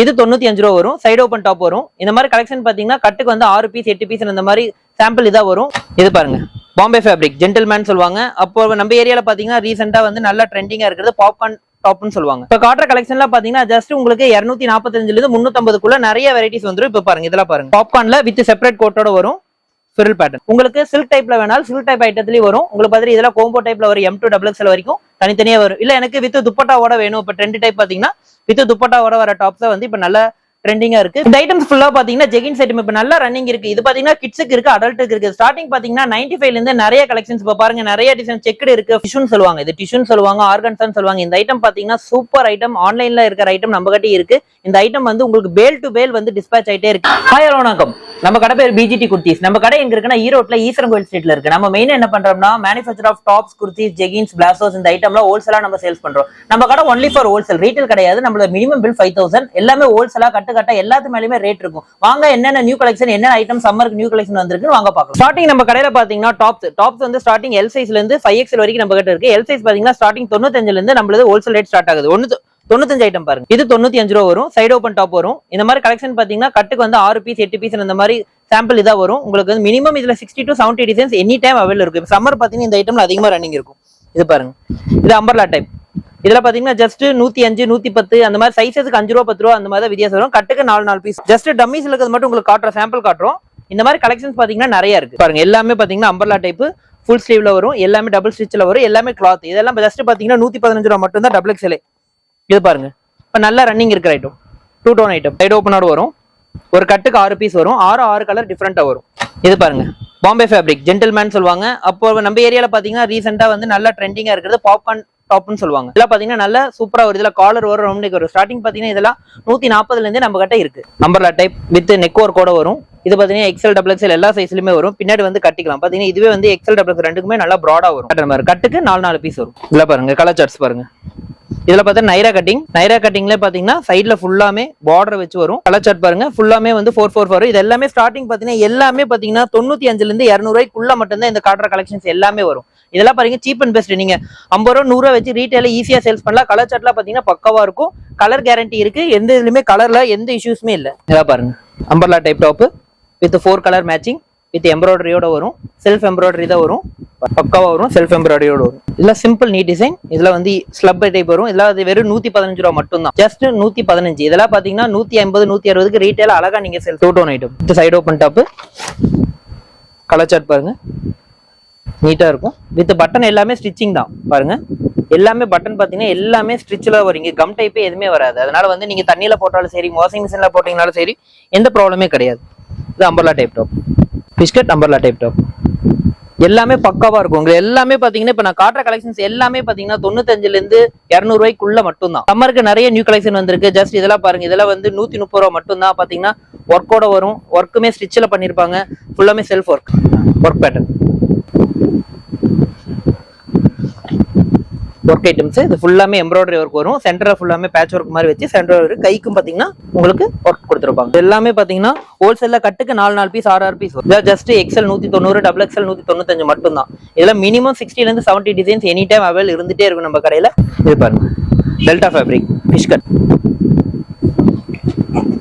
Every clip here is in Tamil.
இது தொண்ணூத்தி அஞ்சு ரூபா வரும். சைடு ஓப்பன் டாப் வரும். இந்த மாதிரி கலெக்ஷன் பாத்தீங்கன்னா கட்டுக்கு வந்து ஆறு பீஸ் எட்டு பீஸ் இந்த மாதிரி சாம்பிள் இதா வரும். இது பாருங்க. பாம்பே ஃபேப்ரிக் ஜென்டில்மேன் சொல்லுவாங்க. அப்போ நம்ம ஏரியால பாத்தீங்கன்னா ரீசெண்டா வந்து நல்ல ட்ரெண்டிங்கா இருக்கிறது பாப்கார்ன் டாப்னு சொல்லுவாங்க. இப்போ காட்டுற கலெக்ஷன்ல பாத்தீங்கன்னா ஜஸ்ட் உங்களுக்கு இருநூத்தி நாற்பத்தஞ்சுல இருந்து முன்னூத்தம்பதுக்குள்ள நிறைய வெரைட்டிஸ் வந்துரும். இப்போ பாருங்க இதெல்லாம் பாருங்க. பாப்கார்ன்ல வித் செப்பரேட் கோட்டோட வரும். ஃபிரில் பேட்டர்ன் உங்களுக்கு சில்க் டைப்ல வேணாலும் சில்க் டைப் ஐட்டத்துலயும் வரும். உங்களுக்கு பார்த்து இதெல்லாம் கோம்போ டைப்ல வரும் எம் டூ டபுள் எக்ஸ்எல் வரைக்கும். தனித்தனியா வரும். இல்ல எனக்கு வித் துப்பட்டாவோட வேணும். இப்போ ட்ரெண்ட் டைப் பாத்தீங்கன்னா வித் துப்பட்டாவோட வர டாப்ஸ் வந்து இப்போ நல்ல ட்ரெண்டிங்கா இருக்கு. இந்த ஐட்டம்ஸ் ஃபுல்லா பாத்தீங்கன்னா ஜெகின் ஐட்டம் இப்போ நல்ல ரன்னிங் இருக்கு. இது பாத்தீங்கன்னா கிட்ஸுக்கு இருக்கு அடல்ட்டுக்கு இருக்கு. ஸ்டார்டிங் பாத்தீங்கன்னா நைன்டி ஃபைவ்ல இருந்து நிறைய கலெக்ஷன்ஸ் இப்ப பாருங்க நிறைய டிசைன் செக்குடு இருக்கு. டிஷ்யூன்னு சொல்லுவாங்க. இது டிஷ்யூன்னு சொல்லுவாங்க ஆர்கன்ஸான்னு சொல்லுவாங்க. இந்த ஐட்டம் பாத்தீங்கன்னா சூப்பர் ஐட்டம் ஆன்லைன்ல இருக்கிற ஐட்டம் நம்ம கிட்ட இருக்கு. இந்த ஐட்டம் வந்து உங்களுக்கு பேல் டு பேல் வந்து டிஸ்பேச் ஆயிட்டே இருக்கு. ஹாய் வணக்கம். நம்ம கடை பேர் பிஜிடி குர்த்திஸ் நம்ம கடை எங்க இருக்குன்னா ஈரோட்ல ஈஸ்வரன் கோயில் ஸ்ட்ரீட்ல இருக்கு. நம்ம மெயினா என்ன பண்றோம்னா manufacture of tops kurtis jeggings palazzos இந்த ஐட்டம்லாம் ஹோல்சேலா நம்ம சேல்ஸ் பண்றோம். நம்ம கடை ஒன்லி ஃபார் ஹோல்சேல் ரீட்டைல் கிடையாது. நம்மளோட மினிமம் பில் ஃபைவ் தௌசண்ட் எல்லாமே ஹோல்சேலா கட்டு கட்ட எல்லாத்து மேலேயுமே ரேட் இருக்கும். வாங்க என்னென்ன நியூ கலெக்ஷன் என்ன ஐட்டம் சம்மருக்கு நியூ கலெக்ஷன் வந்திருக்குன்னு வாங்க பார்க்கலாம். ஸ்டார்டிங் நம்ம கடையில பாத்தீங்கன்னா டாப்ஸ் டாப்ஸ் வந்து ஸ்டார்டிங் எல் சைஸ்ல இருந்து ஃபைவ் எக்ஸ்எல் வரைக்கும் நம்ம கிட்ட இருக்கு. எல் சைஸ் பாத்தீங்கன்னா ஸ்டார்டிங் தொண்ணூத்தஞ்சுல இருந்து நம்மளது ஹோல்சேல் ரேட் ஸ்டார்ட் ஆகுது. ஒன்னு தொண்ணூத்தஞ்சு ஐட்டம் பாருங்க. இது தொண்ணூத்தி அஞ்சு ரூபா வரும். சைடு ஓப்பன் டாப் வரும். இந்த மாதிரி கலெக்ஷன் பாத்தீங்கன்னா கட்டுக்கு வந்து ஆறு பீஸ் எட்டு பீஸ் இந்த மாதிரி சாம்பிள் இதா வரும். உங்களுக்கு வந்து மினிமம் இதுல sixty to seventy designs any time available இருக்கும் இப்போ சம்மர் பாத்தீங்கன்னா இந்த ஐட்டம்ல அதிகமா ரன்னிங் இருக்கும். இது பாருங்க. இது அம்பர்லா டைப் இதுல பாத்தீங்கன்னா ஜஸ்ட் நூத்தி அஞ்சு நூத்தி பத்து அந்த மாதிரி சைஸஸ்க்கு அஞ்சு ரூபா பத்து ரூபா அந்த மாதிரி வித்தியாசம் வரும். கட்டுக்கு நாலு நாலு பீஸ் ஜஸ்ட் டம்மிஸ் இருக்கிறது மட்டும் உங்களுக்கு காட்டுறோம் சாம்பிள் காட்டுறோம். இந்த மாதிரி கலெக்ஷன்ஸ் பாத்தீங்கன்னா நிறைய இருக்கு. பாருங்க எல்லாமே பாத்தீங்கன்னா அம்பர்லா டைப் ஃபுல் ஸ்லீவ்ல வரும். எல்லாமே டபுள் ஸ்டிச்சில் வரும். எல்லாமே கிளாத் இதெல்லாம் ஜஸ்ட் பாத்தீங்கன்னா நூத்தி பதினஞ்சு ரூபா மட்டும் தான் டபுள் எக்ஸ்எல்ஏ இது பாருங்க. இப்போ நல்லா ரன்னிங் இருக்கிற item two tone item side ஓப்பனோட வரும். ஒரு கட்டுக்கு ஆறு பீஸ் வரும். ஆறு ஆறு கலர் டிஃப்ரெண்ட்டாக வரும். இது பாருங்க. பாம்பே ஃபேப்ரிக் ஜென்டில்மேன் சொல்லுவாங்க. அப்போ நம்ம ஏரியால பாத்தீங்கன்னா ரீசெண்டா வந்து நல்ல ட்ரெண்டிங்கா இருக்கிறது பாப்கார்ன் டாப்னு சொல்லுவாங்க. இதெல்லாம் பாத்தீங்கன்னா நல்ல சூப்பராக ஒரு இதில் காலர் வரும். ரவுண்ட் வரும். ஸ்டார்டிங் பாத்தீங்கன்னா இதெல்லாம் நூத்தி நாற்பதுலேருந்தே நம்ம கிட்ட இருக்கு. நம்பர்லா டைப் வித் நெக் ஒர்க் கூட வரும். இது பாத்தீங்கன்னா எக்ஸல் டபுள் எக்ஸல் எல்லா சைஸ்லயுமே வரும். பின்னாடி வந்து கட்டிக்கலாம். பாத்தீங்கன்னா இதுவே வந்து எக்ஸல் டபுள் ரெண்டுக்குமே நல்லா ப்ராடாக வரும். கட்டுற மாதிரி. கட்டுக்கு நாலு நாலு பீஸ் வரும். இதில் பாருங்க கலர் சார்ட்ஸ் பாருங்க. இதுல பார்த்தா நைரா கட்டிங் நைரா கட்டிங்ல பாத்தீங்கன்னா சைட்ல ஃபுல்லாமே பார்டர் வச்சு வரும். கலர் சார்ட் பாருங்க. ஃபுல்லாமே வந்து ஃபோர் ஃபோர் ஃபோர் இது எல்லாமே ஸ்டார்டிங் பாத்தீங்கன்னா எல்லாமே பாத்தீங்கன்னா தொண்ணூத்தி அஞ்சுல இருந்து இரநூறுவாய்க்குள்ள மட்டும்தான் இந்த காட்டுற கலெக்ஷன்ஸ் எல்லாமே வரும். இதெல்லாம் பாருங்க சீப் அண்ட் பெஸ்ட் நீங்க ஐம்பது ரூபா நூறுரூவா வச்சு ரீட்டைல ஈஸியா சேல்ஸ் பண்ணலாம். கலர் சார்ட்லாம் பாத்தீங்கன்னா பக்கவா இருக்கும். கலர் கேரண்டி இருக்கு. எந்த இதுலயுமே கலர்ல எந்த இஷ்யூஸுமே இல்ல. இதெல்லாம் பாருங்க. Umbrella type top with four colour matching with எம்ப்ராய்டரியோட வரும் செல்ஃப் எம்ப்ராய்டரி தான் வரும். பக்காவாக வரும் செல்ஃப் எம்ப்ராய்டரியோட வரும். இதில் சிம்பிள் நீட் டிசைன் இதில் வந்து ஸ்லப் டைப் வரும். இதில் அது வெறும் நூற்றி பதினஞ்சு ரூபா மட்டும் தான் ஜஸ்ட் நூற்றி பதினஞ்சு இதெல்லாம் பார்த்தீங்கன்னா நூற்றி ஐம்பது நூற்றி அறுபதுக்கு ரீட்டைல அழகாக நீங்கள் sell two tone item side open top colour chart பாருங்க. நீட்டாக இருக்கும். வித் பட்டன் எல்லாமே ஸ்டிச்சிங் தான். பாருங்க. எல்லாமே பட்டன் பார்த்தீங்கன்னா எல்லாமே ஸ்டிச்சில் வரீங்க கம் டைப்பே எதுவுமே வராது. அதனால வந்து நீங்கள் தண்ணியில் போட்டாலும் சரி வாஷிங் மிஷினில் போட்டிங்கனாலும் சரி எந்த ப்ராப்ளமே கிடையாது. இது umbrella type top fish cut umbrella type top எல்லாமே பக்காவா இருக்கும். உங்களுக்கு எல்லாமே பாத்தீங்கன்னா இப்ப நான் காட்டுற கலெக்ஷன்ஸ் எல்லாமே பாத்தீங்கன்னா தொண்ணூத்தஞ்சுல இருந்து இரநூறுவாய்க்குள்ள மட்டும் தான் சம்மருக்கு நிறைய நியூ கலெக்ஷன் வந்திருக்கு. ஜஸ்ட் இதெல்லாம் பாருங்க. இதெல்லாம் வந்து நூத்தி முப்பது ரூபா மட்டும் தான் பாத்தீங்கன்னா ஒர்க்கோட வரும். ஒர்க்குமே ஸ்டிச்சில் பண்ணிருப்பாங்க. ஃபுல்லாமே self work work pattern work items இது ஃபுல்லாமே எம்ப்ராய்டரி ஒர்க் வரும். சென்டர் ஃபுல்லாமே பேட்ச் ஒர்க் மாதிரி வச்சு சென்டர் வரும் கைக்கும் பார்த்தீங்கன்னா உங்களுக்கு ஒர்க் கொடுத்துருப்பாங்க. இது எல்லாமே பார்த்தீங்கன்னா ஹோல்சேலில் கட்டுக்கு நாலு நாலு பீஸ் ஆறு ஆறு பீஸ் வரும். ஜஸ்ட் எக்ஸல் நூற்றி தொண்ணூறு டபுள் எக்ஸல் நூற்றி தொண்ணூத்தஞ்சு மட்டும் தான் இதெல்லாம் minimum சிக்ஸ்டிலேருந்து seventy seventy designs any time avail இருந்துகிட்டே இருக்கும் நம்ம கடையில். இது பாருங்க. Delta fabric fish cut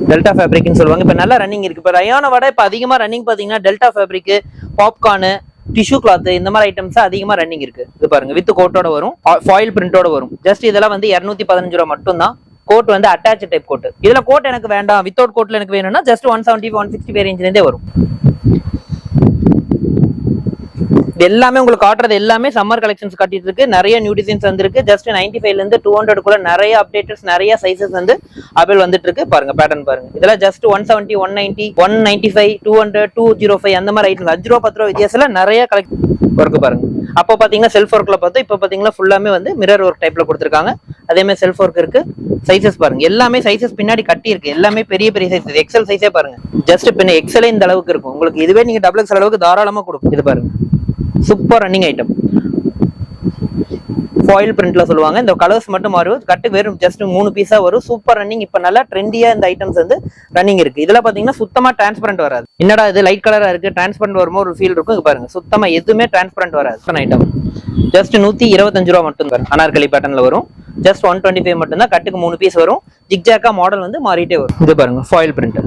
delta ஃபேப்ரிக்னு சொல்லுவாங்க. இப்போ நல்லா ரன்னிங் இருக்குது இப்போ ரயானை விட இப்போ அதிகமாக ரன்னிங் பார்த்தீங்கன்னா delta fabric popcorn tissue cloth இந்த மாதிரி ஐட்டம்ஸ் அதிகமா ரன்னிங் இருக்கு. இது பாருங்க வித் கோட்டோட வரும் ஃபாயில் பிரிண்டோட வரும். ஜஸ்ட் இதெல்லாம் வந்து இருநூத்தி பதினஞ்சு ரூபா மட்டும் தான் கோட் வந்து அட்டாச் டைப் கோட் இதுல கோட் எனக்கு வேண்டாம். வித்தவுட் கோட்ல எனக்கு வேணும்னா just one seventy one sixty ரேஞ்சில வரும். எல்லாமே உங்களுக்கு காட்டுறது எல்லாமே சம்மர் கலெக்ஷன்ஸ் காட்டிட்டு இருக்கு. நிறைய நியூ டிசைன்ஸ் வந்துருக்கு. ஜஸ்ட் நைன்டி ஃபைவ்ல இருந்து டூ ஹண்ட்ரட் கூட நிறைய அப்டேட்டர்ஸ் நிறைய சைசஸ் வந்து அவைல் வந்துட்டு இருக்கு. பாருங்க பேட்டர்ன் பாருங்க. இதெல்லாம் just one seventy one ninety one ninety five two hundred two zero five அந்த மாதிரி ஐட்டம் அஞ்சு ரூபா பத்து ரூபா வித்தியாசத்துல நிறைய கலெக்ட் ஒர்க் பாருங்க. அப்போ பாத்தீங்கன்னா செல்ஃப் ஒர்க்ல பார்த்தோம் இப்போ பாத்தீங்கன்னா ஃபுல்லாமே வந்து மிரர் ஒர்க் டைப்ல கொடுத்துருக்காங்க. அதே மாதிரி செல்ஃப் ஒர்க் இருக்கு. சைசஸ் பாருங்க. எல்லாமே சைசஸ் பின்னாடி கட்டி இருக்கு. எல்லாமே பெரிய பெரிய சைஸ் எக்ஸல் சைஸே பாருங்க. ஜஸ்ட் பின்ன எக்ஸலே இந்த அளவுக்கு இருக்கும். உங்களுக்கு இதுவே நீங்க டபுள் எக்ஸல் அளவுக்கு தாராளமா கொடுக்கும் இது பாருங்க. சூப்பர் ரன்னிங் ஐட்டம் ஃபாயில் பிரிண்ட்ல சொல்லுவாங்க. இந்த கலர்ஸ் மட்டும் மாறும் கட்டு வெறும் ஜஸ்ட் மூணு பீஸா வரும். சூப்பர் ரன்னிங் இப்ப நல்லா ட்ரெண்டியா இந்த ஐட்டம்ஸ் வந்து ரன்னிங் இருக்கு. இதுல பாத்தீங்கன்னா சுத்தமா டிரான்ஸ்பரண்ட் வராது. என்னடா இது லைட் கலரா இருக்கு? டிரான்ஸ்பரண்ட் வருமோ? ஒரு ஃபீல் இருக்கும். பாருங்க. சுத்தமா எதுவுமே டிரான்ஸ்பரண்ட் வராது. ஐட்டம் ஜஸ்ட் நூத்தி இருபத்தஞ்சு ரூபா மட்டும் வரும் அனார்கலி பேட்டர்ல வரும் ஜஸ்ட் ஒன் டுவெண்ட்டி ஃபைவ் மட்டும் தான் கட்டுக்கு மூணு பீஸ் வரும். ஜிக்ஜாக்கா மாடல் வந்து மாறிட்டே வரும். இது பாருங்க. ஃபாயில் பிரிண்ட்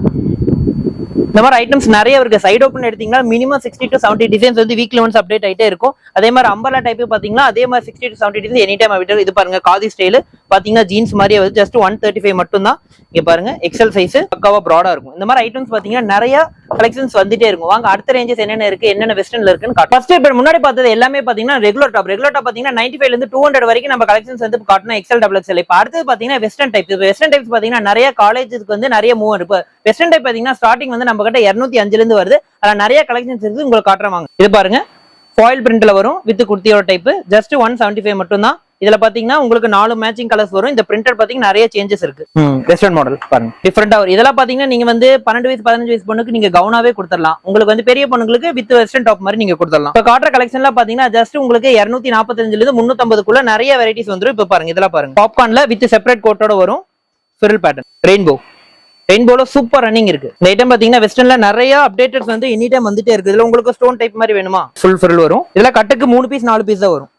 இந்த மாதிரி ஐட்டம்ஸ் நிறைய இருக்கு. சைடு ஓப்பன் எடுத்தீங்கன்னா minimum sixty to seventy designs வந்து வீக்லி ஒன்ஸ் அப்டேட் ஆயிட்டே இருக்கும். அதே மாதிரி அம்பர்லா டைப் பாத்தீங்கன்னா அதே மாதிரி sixty to seventy design any time update இது பாருங்க காதி ஸ்டைல் பாத்தீங்கன்னா ஜீன்ஸ் மாதிரியே வந்து ஜஸ்ட் ஒன் தேர்ட்டி ஃபைவ் மட்டும் தான் இங்க பாருங்க எக்ஸல் சைஸ் பக்காவா ப்ராடா இருக்கும். இந்த மாதிரி ஐட்டம்ஸ் பாத்தீங்கன்னா நிறைய கலெக்ஷன்ஸ் வந்துட்டே இருக்கும். வாங்க அடுத்த ரேஞ்சஸ் என்னென்ன இருக்கு என்னென்ன வெஸ்டர்ன்ல இருக்குன்னு ஃபர்ஸ்ட் இப்போ முன்னாடி பார்த்தது எல்லாமே பாத்தீங்கன்னா ரெகுலர் டாப் ரெகுலர் டாப் பாத்தீங்கன்னா நைன்டி ஃபைவ்ல இருந்து டூ ஹண்ட்ரட் வரைக்கும் நம்ம கலெக்ஷன்ஸ் வந்து காட்டணும் எக்ஸல் டபுள் எக்ஸல் இப்போ அடுத்தது பாத்தீங்கன்னா வெஸ்டர்ன் டைப் வெஸ்டர்ன் டைப்ஸ் பாத்தீங்கன்னா நிறைய காலேஜுக்கு வந்து நிறைய மூவ் இருக்கு. வெஸ்டர்ன் டைப் பாத்தீங்கன்னா ஸ்டார்டிங் வந்து நம்ம கிட்ட இருநூத்தி அஞ்சுல இருந்து வருது. அதுல நிறைய கலெக்ஷன்ஸ் இருக்கு உங்களுக்கு காட்டுறேன் வாங்க. இது பாருங்க. ஃபாயில் பிரிண்ட்ல வரும் with குர்த்தியோட type just one seventy five மட்டும் தான் இதுல பாத்தீங்கன்னா உங்களுக்கு நாலு மேட்சிங் கலர்ஸ் வரும். இந்த பிரிண்டட் பாத்தீங்கன்னா நிறைய சேஞ்சஸ் இருக்கு. வெஸ்டர்ன் மாடல் பாருங்க. டிஃபரெண்டா வரும். இதெல்லாம் பாத்தீங்கன்னா நீங்க வந்து பன்னெண்டு வயசு பதினஞ்சு வயசு பொண்ணுக்கு நீங்க கவுனாவே கொடுத்துடலாம். உங்களுக்கு வந்து பெரிய பொண்ணுங்களுக்கு வித் வெஸ்டர்ன் டாப் மாதிரி நீங்க கொடுத்துடலாம். இப்போ காட்டுற கலெக்ஷன்ல பாத்தீங்கன்னா ஜஸ்ட் உங்களுக்கு இருநூத்தி நாற்பத்தஞ்சுல இருந்து முன்னூத்தம்பதுக்குள்ள நிறைய வெரைட்டிஸ் வந்துரும். இப்போ பாருங்க இதெல்லாம் பாருங்க. பாப்கார்ன்ல வித் செப்பரேட் கோட்டோட வரும். ஃபிரில் பேட்டர்ன் ரெயின்போ ரெயின்போல சூப்பர் ரன்னிங் இருக்கு. இந்த ஐட்டம் பாத்தீங்கன்னா வெஸ்டர்ன்ல நிறைய அப்டேட்டட்ஸ் வந்து எனி டைம் வந்துட்டே இருக்கு இதுல உங்களுக்கு ஸ்டோன் டைப் மாதிரி வேணுமா? ஃபுல் ஃபிரில் வரும். இதுல கட்டுக்கு மூணு பீஸ் நாலு பீஸ் தான் வரும்.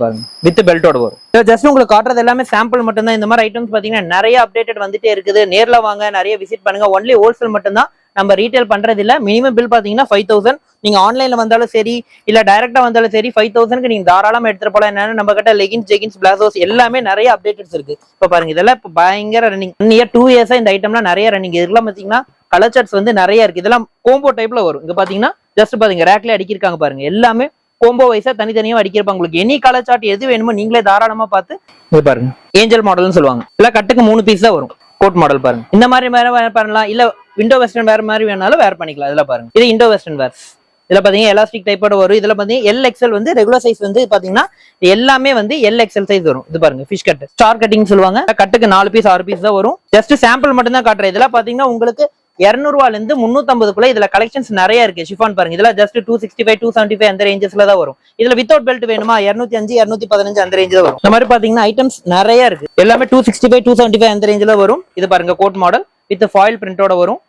பாருங்க. வித் பெல்ட்டோட வரும். ஜஸ்ட் உங்களுக்கு காட்டுறது எல்லாமே சாம்பிள் மட்டும் தான் இந்த மாதிரி ஐட்டம்ஸ் பாத்தீங்கன்னா நிறைய அப்டேட்டட் வந்துட்டே இருக்குது. நேர்ல வாங்க நிறைய விசிட் பண்ணுங்க. ஒன்லி ஹோல்சேல் மட்டும் தான் நம்ம ரீட்டைல் பண்றது இல்ல மினிமம் பில் பாத்தீங்கன்னா ஃபைவ் தௌசண்ட் நீங்க ஆன்லைன்ல வந்தாலும் சரி இல்ல டைரக்டா வந்தாலும் சரி ஃபைவ் தௌசண்ட்க்கு நீங்க தாராளமா எடுத்துட்டு போலாம். என்னன்னா நம்ம கிட்ட லெகின்ஸ் ஜெகின்ஸ் பிளாசோஸ் எல்லாமே நிறைய அப்டேட்டட்ஸ் இருக்கு. இப்ப பாருங்க இதெல்லாம் இப்ப பயங்கர ரன்னிங் இயர் டூ இயர்ஸா இந்த ஐட்டம்லாம் நிறைய ரன்னிங் இதெல்லாம் பாத்தீங்கன்னா கலர் சார்ட்ஸ் வந்து நிறைய இருக்கு. இதெல்லாம் கோம்போ டைப்ல வரும். இங்க பாத்தீங்கன்னா ஜஸ்ட் பாருங்க ரேக்ல அடிக்கிருக்காங்க பாருங்க. எல்லாமே கோம்போ வைஸா தனித்தனியா அடிக்கிறப்பாங்க உங்களுக்கு எனி கலர் சார்ட் எது வேணுமோ நீங்களே தாராளமா பார்த்து பாருங்க. ஏஞ்சல் மாடல்னு சொல்லுவாங்க. இல்ல கட்டுக்கு மூணு பீஸ் தான் வரும். கோட் மாடல் பாருங்க. இந்த மாதிரி வேற வேற பண்ணலாம். இல்ல விண்டோ வெஸ்டர்ன் வேற மாதிரி வேணாலும் வேற பண்ணிக்கலாம். இதுல பாருங்க. இது இண்டோ வெஸ்டர்ன் வேர்ஸ் இதுல பாத்தீங்கன்னா எலாஸ்டிக் டைப்போட வரும். இதுல பாத்தீங்கன்னா எல் எக்ஸல் வந்து ரெகுலர் சைஸ் வந்து பாத்தீங்கன்னா எல்லாமே வந்து எல் எக்ஸல் சைஸ் வரும். இது பாருங்க ஃபிஷ் கட் ஸ்டார் கட்டிங் சொல்லுவாங்க. கட்டுக்கு நாலு பீஸ் ஆறு பீஸ் தான் வரும். ஜஸ்ட் சாம்பிள் மட்டும் தான் காட்டுறேன். இதெல்லாம் பாத்தீங்கன்னா உங்களுக்கு இரநூறுவால இருந்து இதில் கலெக்ஷன்ஸ் நிறைய இருக்கு. ஷிஃபான் பாருங்க. இதில் just two sixty five two seventy five அந்த ரேஞ்சஸ்ல தான் வரும். இதில் வித்தவுட் பெல்ட் வேணுமா? இரநூத்தி அஞ்சு இரநூத்தி பதினஞ்சு அந்த ரேஞ்சில் வரும். இந்த மாதிரி பாத்தீங்கன்னா ஐட்டம்ஸ் நிறைய இருக்கு. எல்லாமே two sixty five to seventy five அந்த ரேஞ்சில் வரும். இது பாருங்க கோட் மாடல் வித் ஃபாயில் பிரிண்டோட வரும்.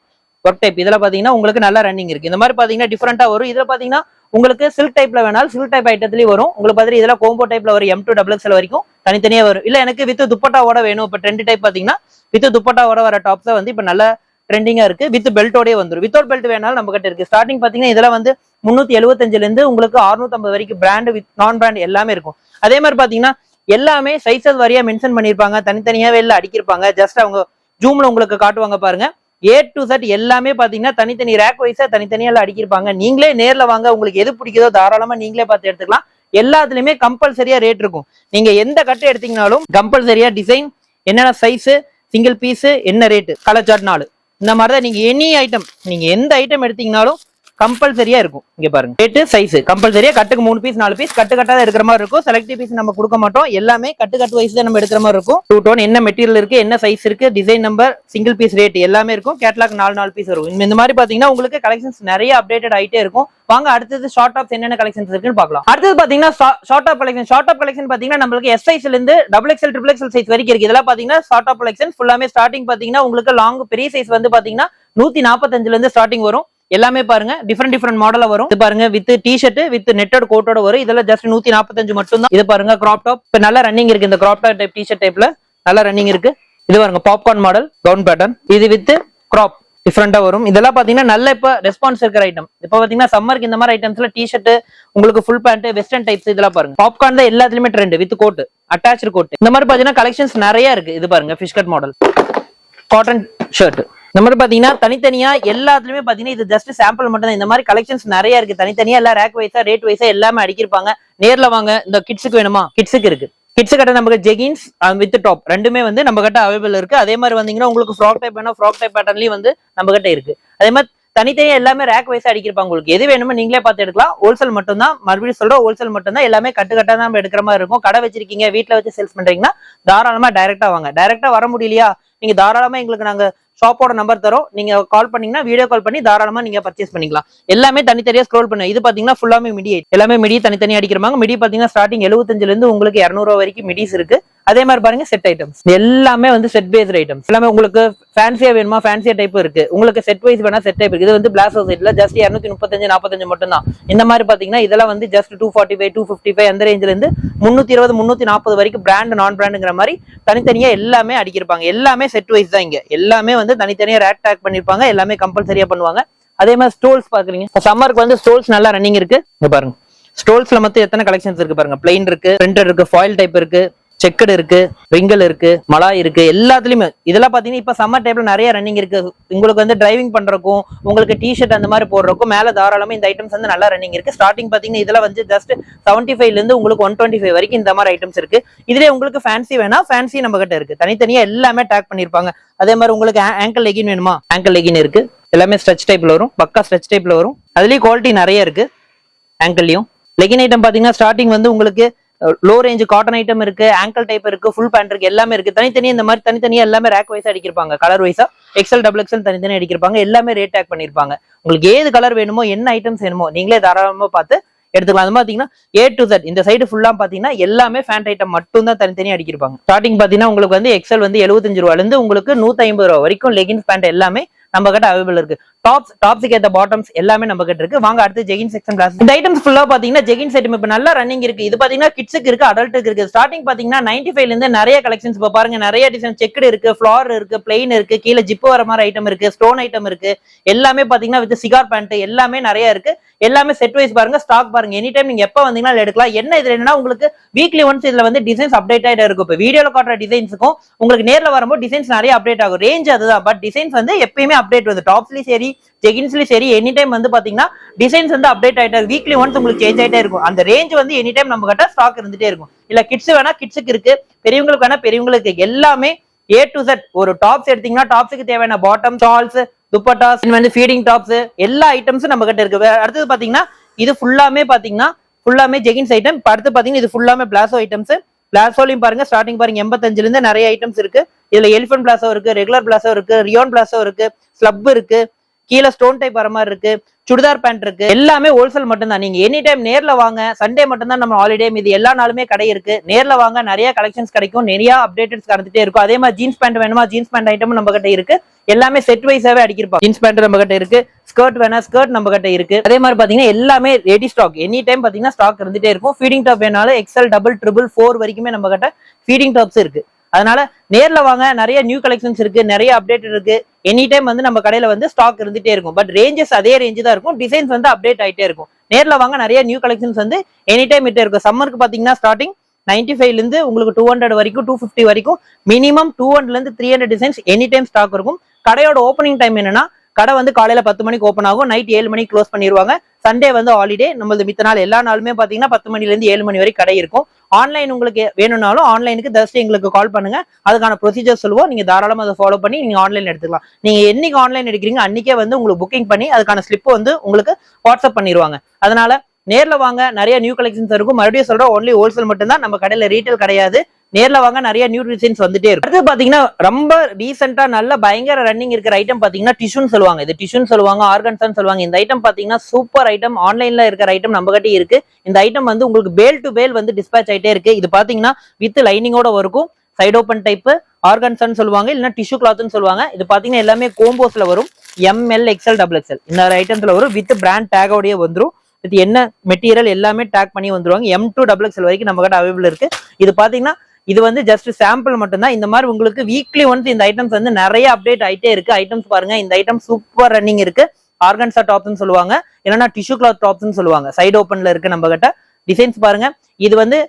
ஒர்க் டைப் இதில் பாத்தீங்கன்னா உங்களுக்கு நல்ல ரன்னிங் இருக்கு. இந்த மாதிரி பாத்தீங்கன்னா டிஃப்ரெண்ட்டாக வரும். இதில் பாத்தீங்கன்னா உங்களுக்கு சில்க் டைப்ல வேணாலும் சில்க் டைப் ஐட்டத்துலேயும் வரும். உங்களுக்கு பாத்தீங்கன்னா இதில் கோம்போ டைப்ல வரும். எம் டூ டபுள் எக்ஸ்எல் வரைக்கும் தனித்தனியாக வரும். இல்லை எனக்கு வித் துப்பட்டாவோட வேணும். இப்போ ட்ரெண்ட் டைப் பாத்தீங்கன்னா வித் துப்பட்டாவோட வர டாப்ஸ் வந்து இப்போ நல்ல ட்ரெண்டிங்கா இருக்கு. வித் பெல்ட்டோடய வந்துடும் வித்தவுட் பெல்ட் வேணாலும் நம்ம கிட்ட இருக்கு. ஸ்டார்டிங் பாத்தீங்கன்னா இதெல்லாம் வந்து முன்னூத்தி எழுபத்தஞ்சுல இருந்து உங்களுக்கு 650 வரைக்கும் பிராண்ட் வித் நான் பிராண்ட் எல்லாமே இருக்கும். அதே மாதிரி பாத்தீங்கன்னா எல்லாமே சைஸஸ் வரியா மென்ஷன் பண்ணியிருப்பாங்க தனித்தனியாவே எல்லாம் அடிக்கிருப்பாங்க. ஜஸ்ட் அவங்க ஜூம்ல உங்களுக்கு காட்டுவாங்க பாருங்க. ஏ டு சட் எல்லாமே பாத்தீங்கன்னா தனித்தனி ரேக் வைஸா தனித்தனியா எல்லாம் அடிக்கிருப்பாங்க. நீங்களே நேர்ல வாங்க. உங்களுக்கு எது பிடிக்குதோ தாராளமா நீங்களே பார்த்து எடுத்துக்கலாம். எல்லாத்துலயுமே கம்பல்சரியா ரேட் இருக்கும். நீங்க எந்த கட்டு எடுத்தீங்கனாலும் கம்பல்சரியா டிசைன் என்னென்ன சைஸ் சிங்கிள் பீஸ் என்ன ரேட்டு கலர் சாட் நாலு. இந்த மாதிரி தான் நீங்கள் எனி ஐட்டம் நீங்கள் எந்த ஐட்டம் எடுத்தீங்கனாலும் கம்பல்சரியா இருக்கும். இங்க பாருங்க. ரேட்டு சைஸ் கம்பல்சரியா கட்டுக்கு மூணு பீஸ் நாலு பீஸ் கட்டு கட்டா தான் எடுக்கிற மாதிரி இருக்கும். செலக்டிவ் பீஸ் நம்ம கொடுக்க மாட்டோம். எல்லாமே கட்டு கட்டு வைஸ் தான் நம்ம எடுக்கிற மாதிரி இருக்கும். டூ டோன் என்ன மெட்டீரியல் இருக்கு என்ன சைஸ் இருக்கு design number single piece rate எல்லாமே இருக்கும். கேட்லாக் நாலு நாலு பீஸ் வரும். இந்த- இந்த மாதிரி பாத்தீங்கன்னா உங்களுக்கு கலெக்ஷன்ஸ் நிறைய அப்டேட்டட் ஆயிட்டே இருக்கும். வாங்க அடுத்தது ஷார்ட் டாப்ஸ் என்னென்ன கலெக்ஷன்ஸ் இருக்குன்னு பார்க்கலாம். அடுத்தது பாத்தீங்கன்னா short top collection short top collection பாத்தீங்கன்னா நம்மளுக்கு எஸ் சைஸ்ல இருந்து double XL triple XL size வரைக்கும் இருக்கு. இதெல்லாம் பாத்தீங்கன்னா ஷார்ட் டாப் கலெக்ஷன் ஃபுல்லாமே ஸ்டார்டிங் பாத்தீங்கன்னா உங்களுக்கு லாங் பெரிய சைஸ் வந்து பாத்தீங்கன்னா நூத்தி நாற்பத்தஞ்சுல இருந்து ஸ்டார்டிங் வரும். எல்லாமே பாருங்க. டிஃப்ரெண்ட் டிஃப்ரெண்ட் மாடல வரும். இது பாருங்க with T shirt with netted கோட்டோட வரும். இதெல்லாம் ஜஸ்ட் நூத்தி நாற்பத்தஞ்சு மட்டும் தான் இது பாருங்க கிராப் டாப் இப்ப நல்லா ரன்னிங் இருக்கு. இந்த crop top type T shirt டைப்ல நல்ல ரன்னிங் இருக்கு. இது பாருங்க பாப்கார்ன் மாடல் கவுன் பேட்டர்ன் இது வித் கிராப் டிஃப்ரெண்டா வரும். இதெல்லாம் பாத்தீங்கன்னா நல்ல இப்ப ரெஸ்பான்ஸ் இருக்கிற ஐட்டம் இப்ப பாத்தீங்கன்னா சம்மருக்கு இந்த மாதிரி ஐட்டம்ஸ்ல டி ஷர்ட் உங்களுக்கு ஃபுல் பேண்ட் வெஸ்டர்ன் டைப்ஸ் இதெல்லாம் பாருங்க. பாப்கார்ன் தான் எல்லாத்துலயுமே trend with coat attach coat இந்த மாதிரி பாத்தீங்கன்னா கலெக்ஷன்ஸ் நிறைய இருக்கு. இது பாருங்க fish cut model cotton shirt இந்த மாதிரி பாத்தீங்கன்னா தனித்தனியா எல்லாத்துலயுமே பாத்தீங்கன்னா இது ஜஸ்ட் சாம்பிள் மட்டும் தான் இந்த மாதிரி கலெக்ஷன்ஸ் நிறைய இருக்கு. தனித்தனியா எல்லாம் ரேக் வைஸா ரேட் வைஸா எல்லாமே அடிக்கிருப்பாங்க. நேர்ல வாங்க இந்த கிட்ஸுக்கு வேணுமா? கிட்ஸுக்கு இருக்கு. கிட்ஸ் கிட்ட நமக்கு ஜெகின்ஸ் வித் டாப் ரெண்டுமே வந்து நம்ம கிட்ட அவைபிள் இருக்கு. அதே மாதிரி வந்தீங்கன்னா உங்களுக்கு ஃப்ராக் டைப் வேணும் ஃப்ராக் டைப் பேட்டர்ன்லயும் வந்து நம்ம கிட்ட இருக்கு. அதே மாதிரி தனித்தனியா எல்லாமே ரேக் வைஸ் அடிக்கிருப்பாங்க உங்களுக்கு. எது வேணுமோ நீங்களே பார்த்து எடுக்கலாம். ஹோல்சேல் மட்டும் தான் மறுபடியும் சொல்றோம் ஹோல்சேல் மட்டும் தான் எல்லாமே கட்டு கட்டா தான் நம்ம எடுக்கிற மாதிரி இருக்கும். கடை வச்சிருக்கீங்க வீட்டுல வச்சு சேல்ஸ் பண்றீங்கன்னா தாராளமா டைரக்டா வாங்க. டைரக்டா வர முடியலையா? நீங்க தாராளமா எங்களுக்கு நாங்க ஷாப்போட நம்பர் தரும். நீங்க கால் பண்ணீங்கன்னா வீடியோ கால் பண்ணி தாராளமா நீங்க பர்ச்சேஸ் பண்ணிக்கலாம். எல்லாமே தனித்தனியா ஸ்க்ரோல் பண்ணு. இது பாத்தீங்கன்னா ஃபுல்லாமே மிடி எல்லாமே மிடி தனித்தனியா அடிக்கிறமாங்க மிடி பாத்தீங்கன்னா ஸ்டார்டிங் எழுபத்தஞ்சுல இருந்து உங்களுக்கு 200 ரூபா வரைக்கும் மிடிஸ் இருக்கு. அதே மாதிரி பாருங்க செட் ஐட்டம்ஸ் எல்லாமே வந்து செட் பேஸ்ட் ஐட்டம்ஸ் எல்லாமே உங்களுக்கு ஃபேன்சியா வேணுமா ஃபேன்சியா டைப் இருக்கு. உங்களுக்கு செட் வைஸ் வேணா செட் டைப் இருக்கு. இது வந்து பிளாஸ் சைட்ல ஜஸ்ட் இரநூத்தி முப்பத்தஞ்சு நாற்பத்தஞ்சு மட்டும் தான் இந்த மாதிரி பாத்தீங்கன்னா இதெல்லாம் வந்து just two forty five two fifty five அந்த ரேஞ்சில இருந்து முன்னூத்தி இருபது முன்னூத்தி நாற்பது வரைக்கும் பிராண்ட் நான் பிராண்டுங்கிற மாதிரி தனித்தனியா எல்லாமே அடிக்கிருப்பாங்க. எல்லாமே செட் வைஸ் தான் இங்க. எல்லாமே வந்து தனித்தனியா ரேட் டேக் பண்ணிருப்பாங்க. எல்லாமே கம்பல்சரியா பண்ணுவாங்க. அதே மாதிரி ஸ்டோல்ஸ் பாக்குறீங்க. சம்மருக்கு வந்து ஸ்டோல்ஸ் நல்லா ரன்னிங் இருக்கு. பாருங்க. ஸ்டோல்ஸ்ல மட்டும் எத்தனை கலெக்ஷன்ஸ் இருக்கு பாருங்க. பிளைன் இருக்கு பிரிண்டட் இருக்கு ஃபாயில் டைப் இருக்கு. செக்கடு இருக்கு ரிங்கல் இருக்கு மலாய் இருக்கு எல்லாத்துலயுமே. இதெல்லாம் பாத்தீங்கன்னா இப்ப சம்மர் டைப்ல நிறைய ரன்னிங் இருக்கு. உங்களுக்கு வந்து டிரைவிங் பண்றதுக்கும் உங்களுக்கு டிஷர்ட் அந்த மாதிரி போடுறதுக்கும் மேல தாராளமா இந்த ஐட்டம்ஸ் வந்து நல்லா ரன்னிங் இருக்கு. ஸ்டார்டிங் பாத்தீங்கன்னா இதெல்லாம் வந்து ஜஸ்ட் செவன்டி ஃபைவ்ல இருந்து உங்களுக்கு ஒன் டுவெண்ட்டி ஃபைவ் வரைக்கும் இந்த மாதிரி ஐட்டம்ஸ் இருக்கு. இதுலயே உங்களுக்கு ஃபேன்சி வேணா ஃபேன்சி நம்ம கிட்ட இருக்கு. தனித்தனியா எல்லாமே டேக் பண்ணிருப்பாங்க. அதே மாதிரி உங்களுக்கு ஆங்கிள் லெகின் வேணுமா? ஆங்கிள் லெகின் இருக்கு. எல்லாமே ஸ்ட்ரெச் டைப்ல வரும். பக்கா ஸ்ட்ரெச் டைப்ல வரும். அதுலயும் குவாலிட்டி நிறைய இருக்கு. ஆங்கிள்லயும் லெகின் ஐட்டம் பாத்தீங்கன்னா ஸ்டார்டிங் வந்து உங்களுக்கு லோ ரேஞ்ச் காட்டன் ஐட்டம் இருக்கு ஆங்கிள் டைப் இருக்கு ஃபுல் பேண்ட் இருக்கு எல்லாமே இருக்கு. தனித்தனியா இந்த மாதிரி தனித்தனியா எல்லாமே ரேக் வைஸா அடிக்கிருப்பாங்க. கலர் வைஸா எக்ஸல் டபுள் எக்ஸல் தனித்தனியா அடிக்கிருப்பாங்க. எல்லாமே ரேட் டேக் பண்ணிருப்பாங்க. உங்களுக்கு ஏது கலர் வேணுமோ என்ன ஐட்டம்ஸ் வேணுமோ நீங்களே தாராளமா பார்த்து எடுத்துக்கலாம். அது பாத்தீங்கன்னா ஏ டு Z இந்த சைடு ஃபுல்லா பாத்தீங்கன்னா எல்லாமே ஃபேண்ட் ஐட்டம் மட்டும் தான் தனித்தனியா அடிக்கிருப்பாங்க. ஸ்டார்டிங் பாத்தீங்கன்னா உங்களுக்கு வந்து எக்ஸல் வந்து 75 ரூபாயில இருந்து உங்களுக்கு 150 ரூபா வரைக்கும் லெகின்ஸ் பேண்ட் எல்லாமே நம்ம கிட்ட அவைபிள் இருக்கு. டாப்ஸ் டாப்ஸுக்கு ஏற்ற பாட்டம்ஸ் எல்லாமே நம்ம கிட்ட இருக்கு. வாங்க அடுத்து ஜெகின் செக்ஷன் கிளாஸ் இந்த ஐட்டம்ஸ் ஃபுல்லா பாத்தீங்கன்னா ஜெகின் ஐட்டம் இப்போ நல்லா ரன்னிங் இருக்கு. இது பாத்தீங்கன்னா கிட்ஸுக்கு இருக்கு அடல்ட்டுக்கு இருக்கு. ஸ்டார்டிங் பாத்தீங்கன்னா 95 ஃபைவ்ல இருந்து நிறைய கலெக்ஷன்ஸ் இப்போ பாருங்க. நிறைய டிசைன் செக்குடு இருக்கு ஃபிளார் இருக்கு பிளெயின் இருக்கு கீழே ஜிப்பு வர மாதிரி ஐட்டம் இருக்கு ஸ்டோன் ஐட்டம் இருக்கு. எல்லாமே பாத்தீங்கன்னா வித் சிகார் பேண்ட் எல்லாமே நிறைய இருக்கு. எல்லாமே செட் வைஸ் பாருங்க ஸ்டாக் பாருங்க. எனி டைம் நீங்க எப்ப வந்தீங்கன்னா எடுக்கலாம். என்ன இதுல என்னன்னா உங்களுக்கு வீக்லி ஒன்ஸ் இதுல வந்து டிசைன்ஸ் அப்டேட் ஆயிட்டே இருக்கும். இப்போ வீடியோல காட்டுற டிசைன்ஸுக்கும் உங்களுக்கு நேரில் வரும்போது டிசைன்ஸ் நிறைய அப்டேட் ஆகும். ரேஞ்ச் அதுதான். பட் டிசைன்ஸ் வந்து எப்பயுமே அப்டேட் வருது. டாப்ஸ்லயும் சரி ஜெகின்ஸ்லயும் சரி எனி டைம் வந்து பாத்தீங்கன்னா டிசைன்ஸ் வந்து அப்டேட் ஆயிட்டே வீக்லி ஒன்ஸ் உங்களுக்கு சேஞ்ச் ஆயிட்டே இருக்கும். அந்த ரேஞ்ச் வந்து எனி டைம் நம்ம கிட்ட ஸ்டாக் இருந்துட்டே இருக்கும். இல்ல கிட்ஸ் வேணா கிட்ஸுக்கு இருக்கு பெரியவங்களுக்கு வேணா பெரியவங்களுக்கு எல்லாமே ஏ டு செட் ஒரு டாப்ஸ் எடுத்தீங்கன்னா டாப்ஸுக்கு தேவையான பாட்டம் ஷால்ஸ் துப்பட்டாஸ் வந்து ஃபீடிங் டாப்ஸ் எல்லா ஐட்டம்ஸும் நம்ம கிட்ட இருக்கு. அடுத்தது பாத்தீங்கன்னா இது ஃபுல்லாமே பாத்தீங்கன்னா ஃபுல்லாமே ஜெகின்ஸ் ஐட்டம் அடுத்து பாத்தீங்கன்னா இது ஃபுல்லாமே பிளாசோ ஐட்டம்ஸ் பிளாசோலையும் பாருங்க ஸ்டார்டிங் பாருங்க எண்பத்தஞ்சுல இருந்து நிறைய ஐட்டம்ஸ் இருக்கு. இதுல எலிஃபென்ட் பிளாசோ இருக்கு ரெகுலர் பிளாசோ இருக்கு ரியோன் பிளாசோ இருக்கு ஸ்லப் இருக்கு. கீழே ஸ்டோன் டைப் வர மாதிரி இருக்கு. சுடிதார் பேண்ட் இருக்கு. எல்லாமே ஹோல்சேல் மட்டும்தான். நீங்க எனி டைம் நேர்ல வாங்க சண்டே மட்டும்தான் நம்ம ஹாலிடே இது எல்லா நாளுமே கடை இருக்கு. நேர்ல வாங்க நிறைய கலெக்ஷன்ஸ் கிடைக்கும். நிறைய அப்டேட்டட்ஸ் கடந்துட்டே இருக்கும். அதே மாதிரி ஜீன்ஸ் பேண்ட் வேணுமா? ஜீன்ஸ் பேண்ட் ஐட்டம் நம்ம கிட்ட இருக்கு. எல்லாமே செட் வைஸாவே அடிக்கிருப்போம். ஜீன்ஸ் பேண்ட் நம்ம கிட்ட இருக்கு. ஸ்கர்ட் வேணா ஸ்கர்ட் நம்ம கிட்ட இருக்கு. அதே மாதிரி பாத்தீங்கன்னா எல்லாமே ரெடி ஸ்டாக் எனி டைம் பாத்தீங்கன்னா ஸ்டாக் இருந்துட்டே இருக்கும். ஃபீடிங் டாப் வேணாலும் எக்ஸல் டபுள் ட்ரிபிள் ஃபோர் வரைக்குமே நம்ம கிட்ட ஃபீடிங் டாப்ஸ் இருக்கு. அதனால நேர்ல வாங்க நிறைய நியூ கலெக்ஷன்ஸ் இருக்கு. நிறைய அப்டேட் இருக்கு. எனி டைம் வந்து நம்ம கடையில வந்து ஸ்டாக் இருந்துட்டே இருக்கும். பட் ரேஞ்சஸ் அதே ரேஞ்சு தான் இருக்கும். டிசைன்ஸ் வந்து அப்டேட் ஆயிட்டே இருக்கும். நேரில் வாங்க நிறைய நியூ கலெக்ஷன்ஸ் வந்து எனி டைம் இட்டே இருக்கும். சம்மருக்கு பார்த்தீங்கன்னா ஸ்டார்டிங் நைன்டி ஃபைவ்லேருந்து உங்களுக்கு டூ ஹண்ட்ரட் வரைக்கும் டூ ஃபிஃப்டி வரைக்கும் மினிமம் டூ ஹண்ட்ரட்ல இருந்து three hundred designs any time stock இருக்கும். கடையோட ஓப்பனிங் டைம் என்னன்னா கடை வந்து காலையில பத்து மணிக்கு ஓப்பன் ஆகும். நைட் ஏழு மணிக்கு க்ளோஸ் பண்ணிடுவாங்க சண்டே வந்து ஹாலிடே நம்மளது மித்த நாள் எல்லா நாளுமே பார்த்தீங்கன்னா பத்து மணிலேருந்து ஏழு மணி வரைக்கும் கடை இருக்கும். ஆன்லைன் உங்களுக்கு வேணும்னாலும் ஆன்லைனுக்கு ஜஸ்ட் எங்களுக்கு கால் பண்ணுங்க. அதுக்கான ப்ரொசீஜர் சொல்லுவோம். நீங்க தாராளமாக அதை ஃபாலோ பண்ணி நீங்க ஆன்லைன் எடுத்துக்கலாம். நீங்க என்னைக்கு ஆன்லைன் எடுக்கிறீங்க அன்னைக்கே வந்து உங்களுக்கு புக்கிங் பண்ணி அதுக்கான ஸ்லிப் வந்து உங்களுக்கு வாட்ஸ்அப் பண்ணிடுவாங்க அதனால நேரில் வாங்க. நிறைய நியூ கலெக்ஷன்ஸ் இருக்கும். மறுபடியும் சொல்றோம் ஒன்லி ஹோல்சேல் மட்டும்தான். நம்ம கடையில் ரீட்டைல் கிடையாது. நேர்ல வாங்க நிறைய நியூ டிசைன்ஸ் வந்துட்டே இருக்கு அடுத்து பாத்தீங்கன்னா ரொம்ப ரீசெண்டா நல்ல பயங்கர ரன்னிங் இருக்கிற ஐட்டம் பாத்தீங்கன்னா டிஷ்யூன்னு சொல்லுவாங்க. இது டிஷ்யூன்னு சொல்லுவாங்க ஆர்கன்சான்னு சொல்லுவாங்க. இந்த ஐட்டம் பாத்தீங்கன்னா சூப்பர் ஐட்டம் ஆன்லைன்ல இருக்கிற ஐட்டம் நம்ம கிட்ட இருக்கு. இந்த ஐட்டம் வந்து உங்களுக்கு பேல் டு பேல் வந்து டிஸ்பேச் ஆயிட்டே இருக்கு. இது பாத்தீங்கன்னா வித் லைனிங்கோட இருக்கும் சைடு ஓப்பன் டைப் ஆர்கன்சன் சொல்லுவாங்க. இல்லைன்னா டிஷ்யூ கிளாத்னு சொல்லுவாங்க. இது பாத்தீங்கன்னா எல்லாமே கோம்போஸ்ல வரும். எம்எல் எக்ஸ்எல் டபுள் எக்ஸ்எல் இந்த ஐட்டம்ஸ்ல வரும் வித் பிராண்ட் டேகோடய வந்துடும் வித் என்ன மெட்டீரியல் எல்லாமே டேக் பண்ணி வந்துருவாங்க. எம் டூ டபுள் எக்ஸ்எல் வரைக்கும் நம்ம கிட்ட அவைபிள் இருக்கு. இது பாத்தீங்கன்னா இது வந்து ஜஸ்ட் சாம்பிள் மட்டும்தான். இந்த மாதிரி உங்களுக்கு வீக்லி ஒன்ஸ் இந்த ஐட்டம்ஸ் வந்து நிறைய அப்டேட் ஆயிட்டே இருக்கு. ஐட்டம்ஸ் பாருங்க இந்த ஐட்டம் சூப்பர் ரன்னிங் இருக்கு. ஆர்கன்சா டாப்ஸ்னு சொல்லுவாங்க. இல்லைன்னா டிஷ்யூ கிளாத் டாப்ஸ்னு சொல்லுவாங்க. சைடு ஓப்பன்ல இருக்கு நம்ம கிட்ட டிசைன்ஸ் பாருங்க. இது வந்து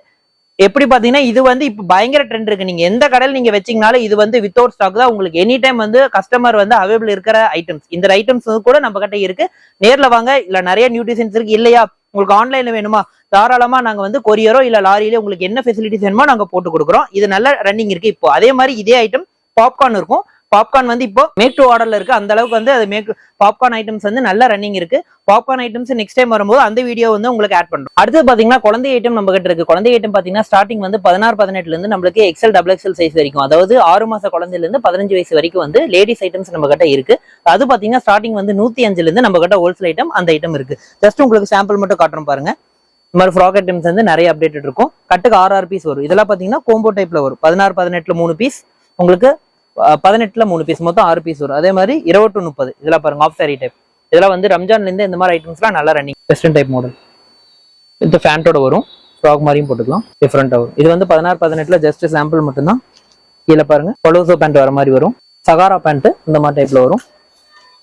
எப்படி பாத்தீங்கன்னா இது வந்து இப்போ பயங்கர ட்ரெண்ட் இருக்கு. நீங்க எந்த கடையில் நீங்க வச்சீங்கனாலும் இது வந்து வித்தவுட் ஸ்டாக் தான் உங்களுக்கு எனி டைம் வந்து கஸ்டமர் வந்து அவைபிள் இருக்கிற ஐட்டம்ஸ் இந்த ஐட்டம்ஸ் கூட நம்ம கிட்ட இருக்கு. நேர்ல வாங்க இல்ல நிறைய நியூ டிசைன்ஸ் இருக்கு. இல்லையா? உங்களுக்கு ஆன்லைன்ல வேணுமா? தாராளமா நாங்க வந்து கொரியரோ இல்ல லாரியில உங்களுக்கு என்ன ஃபெசிலிட்டிஸ் வேணுமோ நாங்க போட்டு கொடுக்குறோம். இது நல்ல ரன்னிங் இருக்கு இப்போ. அதே மாதிரி இதே ஐட்டம் பாப்கார்ன் இருக்கும். பாப்கார்ன் வந்து இப்போ மேக் டு ஆர்டர்ல இருக்கு. அந்த அளவுக்கு வந்து அது மேக் பாப்கார்ன் ஐட்டம்ஸ் வந்து நல்ல ரன்னிங் இருக்கு. பாப்கார்ன் ஐட்டம்ஸ் நெக்ஸ்ட் டைம் வரும்போது அந்த வீடியோ வந்து உங்களுக்கு ஆட் பண்றோம். அடுத்து பாத்தீங்கன்னா குழந்தை ஐட்டம் நம்ம கிட்ட இருக்கு. குழந்தை ஐட்டம் பாத்தீங்கன்னா ஸ்டார்டிங் வந்து பதினாறு பதினெட்டுல இருந்து நம்மளுக்கு எக்ஸல் டபுள் எக்ஸல் சைஸ் வரைக்கும். அதாவது ஆறு மாச குழந்தையில இருந்து பதினஞ்சு வயசு வரைக்கும் வந்து லேடிஸ் ஐட்டம்ஸ் நம்ம கிட்ட இருக்கு. அது பாத்தீங்கன்னா ஸ்டார்டிங் வந்து நூத்தி அஞ்சுல இருந்து நம்ம கிட்ட ஹோல்சேல் ஐட்டம் அந்த ஐட்டம் இருக்கு. ஜஸ்ட் உங்களுக்கு சாம்பிள் மட்டும் காட்டுறோம் பாருங்க. இந்த மாதிரி ஃப்ராக் ஐட்டம்ஸ் வந்து நிறைய அப்டேட் இருக்கும். கட்டுக்கு ஆறு ஆறு பீஸ் வரும். இதெல்லாம் பாத்தீங்கன்னா கோம்போ டைப்ல வரும். பதினாறு பதினெட்டுல மூணு பீஸ் உங்களுக்கு பதினெட்டுல மூணு பீஸ் மொத்தம் ஆறு பீஸ் வரும். அதே மாதிரி இருபது முப்பது. இதெல்லாம் பாருங்க ஆஃப் சாரி டைப் இதெல்லாம் வந்து ரம்ஜான்ல இருந்து இந்த மாதிரி ஐட்டம்ஸ்லாம் நல்லா ரன்னிங் வெஸ்டர்ன் டைப் மாடல் இந்த ஃபேண்டோட வரும். ஃப்ராக் மாதிரியும் போட்டுக்கலாம். டிஃப்ரெண்டா வரும். இது வந்து பதினாறு பதினெட்டுல ஜஸ்ட் சாம்பிள் மட்டும்தான். கீழே பாருங்க. பலோசோ பேண்ட் வர மாதிரி வரும். சகாரா பேண்ட் இந்த மாதிரி டைப்ல வரும்.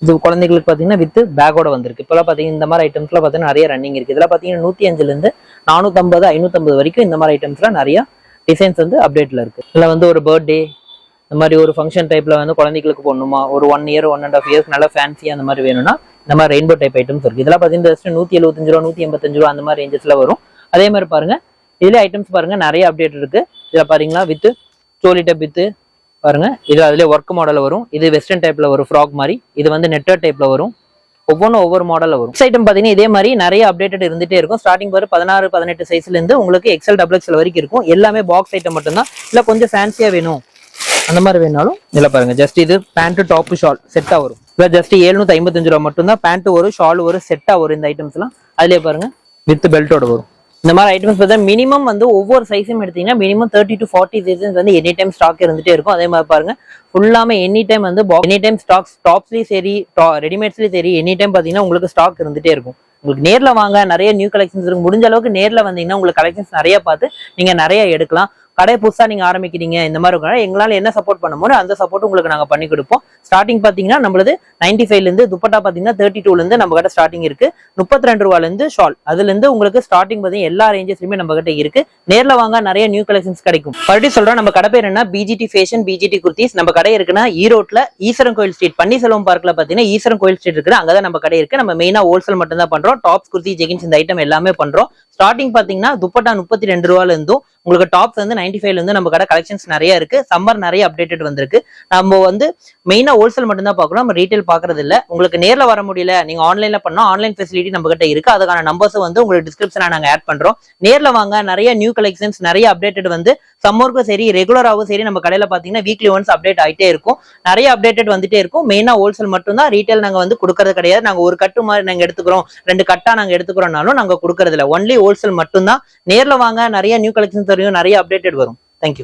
இது குழந்தைகளுக்கு பார்த்தீங்கன்னா வித் பேக்கோட வந்திருக்கு. இப்போலாம் பார்த்தீங்கன்னா இந்த மாதிரி ஐட்டம்ஸ்லாம் பார்த்தீங்கன்னா நிறைய ரன்னிங் இருக்கு. இதெல்லாம் பார்த்தீங்கன்னா நூற்றி அஞ்சுலேருந்து நானூற்றம்பது ஐநூற்றம்பது வரைக்கும் இந்த மாதிரி ஐட்டம்ஸ்லாம் நிறைய டிசைன்ஸ் வந்து அப்டேட்ல இருக்கு. இதில் வந்து ஒரு பர்த்டே இந்த மாதிரி ஒரு ஃபங்க்ஷன் டைப்பில் வந்து குழந்தைகளுக்கு போடணுமா? ஒரு one year one and half years நல்லா ஃபேன்சியாக அந்த மாதிரி வேணும்னா இந்த மாதிரி ரெயின்போ டைப் ஐட்டம்ஸ் இருக்குது இதெல்லாம் பார்த்தீங்கன்னா ஜஸ்ட் நூற்றி எழுபத்தஞ்சு ரூபா நூற்றி எண்பத்தஞ்சு ரூபா அந்த மாதிரி ரேஞ்சஸில் வரும். அதே மாதிரி பாருங்க இதுல ஐட்டம்ஸ் பாருங்க நிறைய அப்டேட் இருக்குது இதில் பாருங்களா வித்து சோலி டைப் வித்து பாருங்க இது அதிலே ஒர்க் மாடல் வரும். இது வெஸ்டர்ன் டைப்பில் வரும் ஃப்ராக் மாதிரி. இது வந்து நெட்டர் டைப்ல வரும். ஒவ்வொன்றும் ஒவ்வொரு மாடலில் வரும். ஐட்டம் பார்த்தீங்கன்னா இதே மாதிரி நிறைய அப்டேட்டட் இருந்துகிட்டே இருக்கும். ஸ்டார்டிங் வரும் பதினாறு பதினெட்டு சைஸ்லேருந்து உங்களுக்கு எக்ஸல் டபுள் எக்ஸல் வரைக்கும் இருக்கும். எல்லாமே பாக்ஸ் ஐட்டம் மட்டும்தான். இல்லை கொஞ்சம் ஃபேன்சியாக வேணும். அந்த மாதிரி வேணாலும் இதில் பாருங்க. ஜஸ்ட் இது பேண்ட் டாப் ஷால் செட்டாக வரும். இல்லை ஜஸ்ட் எழுநூத்தி ஐம்பத்தஞ்சு ரூபா மட்டும்தான் பேண்ட் வரும் ஷால் வரும் செட்டாக வரும் இந்த ஐட்டம்ஸ்லாம் அதிலே பாருங்க வித் பெல்ட்டோட வரும். இந்த மாதிரி ஐட்டம்ஸ் பார்த்தா மினிமம் வந்து ஒவ்வொரு சைஸும் எடுத்தீங்கன்னா minimum thirty to forty sizes வந்து எனி டைம் ஸ்டாக் இருந்துட்டே இருக்கும். அதே மாதிரி பாருங்க ஃபுல்லாமே எனி டைம் வந்து எனி டைம் ஸ்டாக்ஸ் டாப்ஸ்லயும் சரி ரெடிமேட்ஸ்லயும் சரி எனி டைம் பார்த்தீங்கன்னா உங்களுக்கு ஸ்டாக் இருந்துட்டே இருக்கும். உங்களுக்கு நேரில் வாங்க நிறைய நியூ கலெக்ஷன்ஸ் இருக்கும் முடிஞ்ச அளவுக்கு நேரில் வந்தீங்கன்னா உங்களுக்கு கலெக்ஷன்ஸ் நிறைய பார்த்து நீங்கள் நிறைய எடுக்கலாம். கடை புதுசா நீங்க ஆரம்பிக்கிறீங்க இந்த மாதிரி இருக்கனால எங்களால என்ன சப்போர்ட் பண்ண முடியும் அந்த சப்போர்ட் உங்களுக்கு நாங்க பண்ணி கொடுப்போம். ஸ்டார்டிங் பாத்தீங்கன்னா நம்மளது நைன்டி ஃபைவ்ல இருந்து துப்பட்டா பாத்தீங்கன்னா தேர்ட்டி டூலேருந்து நம்ம கிட்ட ஸ்டார்டிங் இருக்கு. முப்பத்தி ரெண்டு ரூபால இருந்து ஷால் அதுலேருந்து உங்களுக்கு ஸ்டார்டிங் பார்த்தீங்கன்னா எல்லா ரேஞ்சஸ்லயுமே நம்ம கிட்ட இருக்கு. நேர்ல வாங்க நிறைய நியூ கலெக்ஷன்ஸ் கிடைக்கும். மறுபடியும் சொல்றோம் நம்ம கடை பேர் என்ன? பிஜிடி ஃபேஷன் பிஜிடி குர்த்திஸ் நம்ம கடை இருக்குன்னா ஈரோட்ல ஈஸ்வரன் கோயில் ஸ்ட்ரீட் பன்னீர்செல்வம் பார்க்கில் பாத்தீங்கன்னா ஈஸ்வரன் கோயில் ஸ்ட்ரீட் இருக்கு அங்கதான் நம்ம கடை இருக்கு. நம்ம மெயினா ஹோல்சேல் மட்டும் தான் பண்றோம். டாப்ஸ் குர்த்தி ஜெகின்ஸ் இந்த ஐட்டம் எல்லாமே பண்றோம். ஸ்டார்டிங் பாத்தீங்கன்னா துப்பட்டா முப்பத்தி ரெண்டு ரூபால இருந்தும் உங்களுக்கு டாப்ஸ் வந்து நைன்டி ஃபைவ்ல இருந்து நம்ம கடை கலெக்ஷன்ஸ் நிறைய இருக்கு. சம்மர் நிறைய அப்டேட்டட் வந்திருக்கு. நம்ம வந்து மெயினா ஹோல்சேல் மட்டும்தான் பார்க்கணும். பாக்குறோம் நம்ம ரீட்டைல் பாக்குறது இல்ல உங்களுக்கு நேர்ல வர முடியல நீங்க ஆன்லைன்ல பண்ணா ஆன்லைன் ஃபெசிலிட்டி நம்ம கிட்ட இருக்கு. அதுக்கான நம்பர்ஸ் வந்து உங்களுக்கு டிஸ்கிரிப்ஷனா நாங்க ஆட் பண்றோம். நேர்ல வாங்க நிறைய நியூ கலெக்ஷன்ஸ் நிறைய அப்டேட்டட் வந்து சம்மருக்கும் சரி ரெகுலராகவும் சரி நம்ம கடையில பாத்தீங்கன்னா வீக்லி ஒன்ஸ் அப்டேட் ஆயிட்டே இருக்கும். நிறைய அப்டேட்டட் வந்துட்டே இருக்கும். மெயினா ஹோல்சேல் மட்டும் தான் ரீட்டைல் நாங்க வந்து கொடுக்கறது கிடையாது. நாங்க ஒரு கட்டு மாதிரி நாங்க எடுத்துக்கிறோம். ரெண்டு கட்டா நாங்க எடுத்துக்கிறோம்னாலும் நாங்க கொடுக்கறது இல்லை ஒன்லி ஹோல்சேல் மட்டும் தான் நேர்ல வாங்க நிறைய நியூ கலெக்ஷன் தெரியும் நிறைய அப்டேட்டட் வரும்.